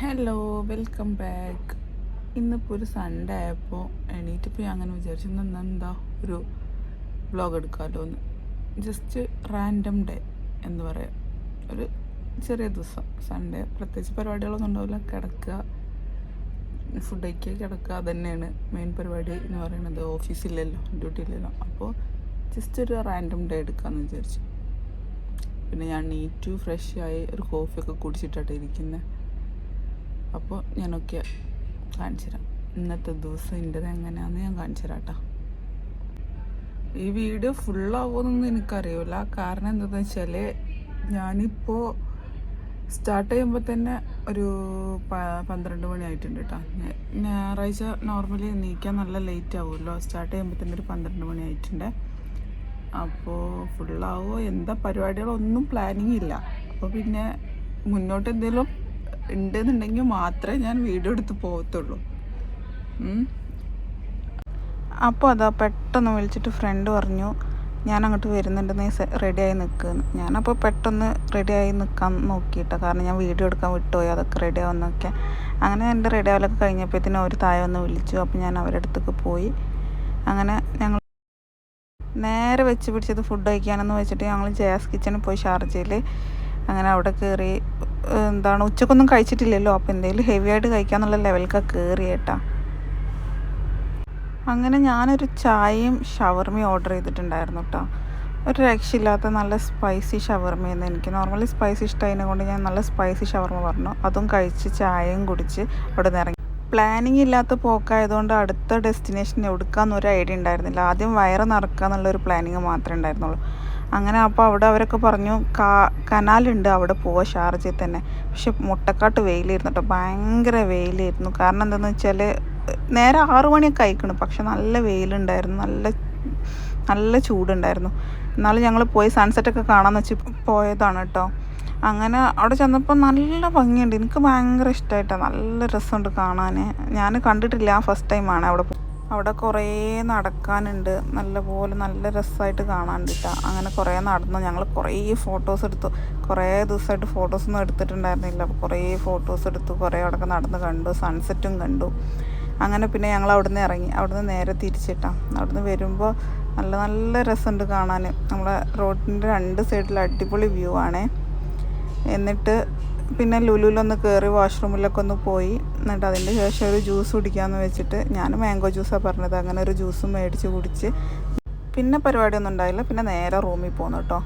Hello welcome back ഇന്നിപ്പോൾ ഒരു Sunday ആയപ്പോൾ എണീറ്റിപ്പോൾ ഞാൻ അങ്ങനെ വിചാരിച്ചു എന്താ ഒരു വ്ളോഗ് എടുക്കാമല്ലോ എന്ന് ജസ്റ്റ് റാൻഡം ഡേ എന്ന് പറയാം. ഒരു ചെറിയ ദിവസം സൺഡേ പ്രത്യേകിച്ച് പരിപാടികളൊന്നും ഉണ്ടാവില്ല. കിടക്കുക ഫുഡ് കഴിക്കുക കിടക്കുക തന്നെയാണ് മെയിൻ പരിപാടി എന്ന് പറയുന്നത്. ഓഫീസില്ലല്ലോ ഡ്യൂട്ടി ഇല്ലല്ലോ. അപ്പോൾ ജസ്റ്റ് ഒരു റാൻഡം ഡേ എടുക്കാമെന്ന് വിചാരിച്ചു. പിന്നെ ഞാൻ നീറ്റു ഫ്രഷ് ആയി ഒരു കോഫിയൊക്കെ കുടിച്ചിട്ടാണ് ഇരിക്കുന്നത് അപ്പോൾ ഞാനൊക്കെ കാണിച്ചു തരാം ഇന്നത്തെ ദിവസം എന്റെത് എങ്ങനെയാണെന്ന് ഞാൻ കാണിച്ചു തരാം കേട്ടോ ഈ വീഡിയോ ഫുള്ളാവുമെന്നൊന്നും എനിക്കറിയില്ല കാരണം എന്താണെന്ന് വെച്ചാൽ ഞാനിപ്പോൾ സ്റ്റാർട്ട് ചെയ്യുമ്പോൾ തന്നെ ഒരു പന്ത്രണ്ട് മണി ആയിട്ടുണ്ട് കേട്ടോ ഞായറാഴ്ച നോർമലി നീക്കാൻ നല്ല ലേറ്റ് ആവുമല്ലോ. സ്റ്റാർട്ട് ചെയ്യുമ്പോൾ തന്നെ ഒരു പന്ത്രണ്ട് മണി ആയിട്ടുണ്ട്. അപ്പോൾ ഫുള്ളാവോ എന്താ പരിപാടികളൊന്നും പ്ലാനിങ് ഇല്ല. അപ്പോൾ പിന്നെ മുന്നോട്ട് എന്തെങ്കിലും ഉണ്ടെന്നുണ്ടെങ്കിൽ മാത്രമേ ഞാൻ വീഡിയോ എടുത്ത് പോകത്തുള്ളൂ. അപ്പോൾ അതാ പെട്ടെന്ന് വിളിച്ചിട്ട് ഫ്രണ്ട് പറഞ്ഞു ഞാൻ അങ്ങോട്ട് വരുന്നുണ്ട് നീ റെഡിയായി നിൽക്കുന്നു ഞാനപ്പോൾ പെട്ടെന്ന് റെഡിയായി നിൽക്കാൻ നോക്കിയിട്ടോ കാരണം ഞാൻ വീഡിയോ എടുക്കാൻ വിട്ടുപോയി അതൊക്കെ റെഡി ആവുന്നൊക്കെ അങ്ങനെ എന്റെ റെഡി ആവലൊക്കെ കഴിഞ്ഞപ്പോഴത്തേനും അവർ താഴെ വന്ന് വിളിച്ചു അപ്പോൾ ഞാൻ അവരുടെ അടുത്തേക്ക് പോയി. അങ്ങനെ ഞങ്ങൾ നേരെ വെച്ച് പിടിച്ചത് ഫുഡ് കഴിക്കാനെന്ന് വെച്ചിട്ട് ഞങ്ങൾ ജയാസ് കിച്ചണിൽ പോയി ഷാർജയിൽ. അങ്ങനെ അവിടെ കയറി എന്താണ് ഉച്ചക്കൊന്നും കഴിച്ചിട്ടില്ലല്ലോ അപ്പോൾ എന്തെങ്കിലും ഹെവി ആയിട്ട് കഴിക്കാന്നുള്ള ലെവലിലൊക്കെ കയറി കേട്ടാ അങ്ങനെ ഞാനൊരു ചായയും ഷവർമയും ഓർഡർ ചെയ്തിട്ടുണ്ടായിരുന്നു കേട്ടോ ഒരു രക്ഷയില്ലാത്ത നല്ല സ്പൈസി ഷവർമയെന്ന് എനിക്ക്. നോർമലി സ്പൈസി ഇഷ്ടമായതിനെ കൊണ്ട് ഞാൻ നല്ല സ്പൈസി ഷവർമ പറഞ്ഞു. അതും കഴിച്ച് ചായയും കുടിച്ച് അവിടെ നിന്ന് പ്ലാനിങ് ഇല്ലാത്ത പോക്കായതുകൊണ്ട് അടുത്ത ഡെസ്റ്റിനേഷൻ എവിടുക്കാന്ന് ഒരു ഐഡിയ ഉണ്ടായിരുന്നില്ല. ആദ്യം വയറ് നിറക്കുക എന്നുള്ളൊരു പ്ലാനിങ് മാത്രമേ ഉണ്ടായിരുന്നുള്ളൂ. അങ്ങനെ അപ്പോൾ അവിടെ അവരൊക്കെ പറഞ്ഞു കാ കനാലുണ്ട് അവിടെ പോവാ ഷാർജയിൽ തന്നെ. പക്ഷെ മുട്ടക്കാട്ട് വെയിലായിരുന്നു കേട്ടോ ഭയങ്കര വെയിലായിരുന്നു കാരണം എന്താണെന്ന് വെച്ചാൽ നേരെ ആറു മണിയൊക്കെ അയക്കണം പക്ഷെ നല്ല വെയിലുണ്ടായിരുന്നു. നല്ല നല്ല ചൂടുണ്ടായിരുന്നു. എന്നാലും ഞങ്ങൾ പോയി സൺസെറ്റൊക്കെ കാണാമെന്ന് വെച്ച് പോയതാണ് കേട്ടോ അങ്ങനെ അവിടെ ചെന്നപ്പോൾ നല്ല ഭംഗിയുണ്ട്. എനിക്ക് ഭയങ്കര ഇഷ്ടമായിട്ടാണ് നല്ല രസമുണ്ട് കാണാൻ ഞാൻ കണ്ടിട്ടില്ല ഫസ്റ്റ് ടൈമാണ് അവിടെ അവിടെ കുറേ നടക്കാനുണ്ട്. നല്ലപോലെ നല്ല രസമായിട്ട് കാണാനുണ്ട് കേട്ടോ അങ്ങനെ കുറേ നടന്നു. ഞങ്ങൾ കുറേ ഫോട്ടോസ് എടുത്തു. കുറേ ദിവസമായിട്ട് ഫോട്ടോസൊന്നും എടുത്തിട്ടുണ്ടായിരുന്നില്ല. അപ്പോൾ കുറേ ഫോട്ടോസ് എടുത്തു. കുറേ അവിടെയൊക്കെ നടന്ന് കണ്ടു. സൺസെറ്റും കണ്ടു. അങ്ങനെ പിന്നെ ഞങ്ങൾ അവിടുന്ന് ഇറങ്ങി. അവിടുന്ന് നേരെ തിരിച്ചിട്ടാ. അവിടുന്ന് വരുമ്പോൾ നല്ല നല്ല രസമുണ്ട് കാണാൻ നമ്മളെ റോഡിന്റെ രണ്ട് സൈഡിൽ അടിപൊളി വ്യൂ ആണേ. എന്നിട്ട് പിന്നെ ലുലുലൊന്ന് കയറി വാഷ്റൂമിലൊക്കെ ഒന്ന് പോയി. എന്നിട്ട് അതിന്റെ ശേഷം ഒരു ജ്യൂസ് കുടിക്കാമെന്ന് വെച്ചിട്ട് ഞാൻ മാംഗോ ജ്യൂസാണ് പറഞ്ഞത്. അങ്ങനെ ഒരു ജ്യൂസും മേടിച്ച് കുടിച്ച്. പിന്നെ പരിപാടിയൊന്നും ഉണ്ടായില്ല. പിന്നെ നേരെ റൂമിൽ പോന്നു കേട്ടോ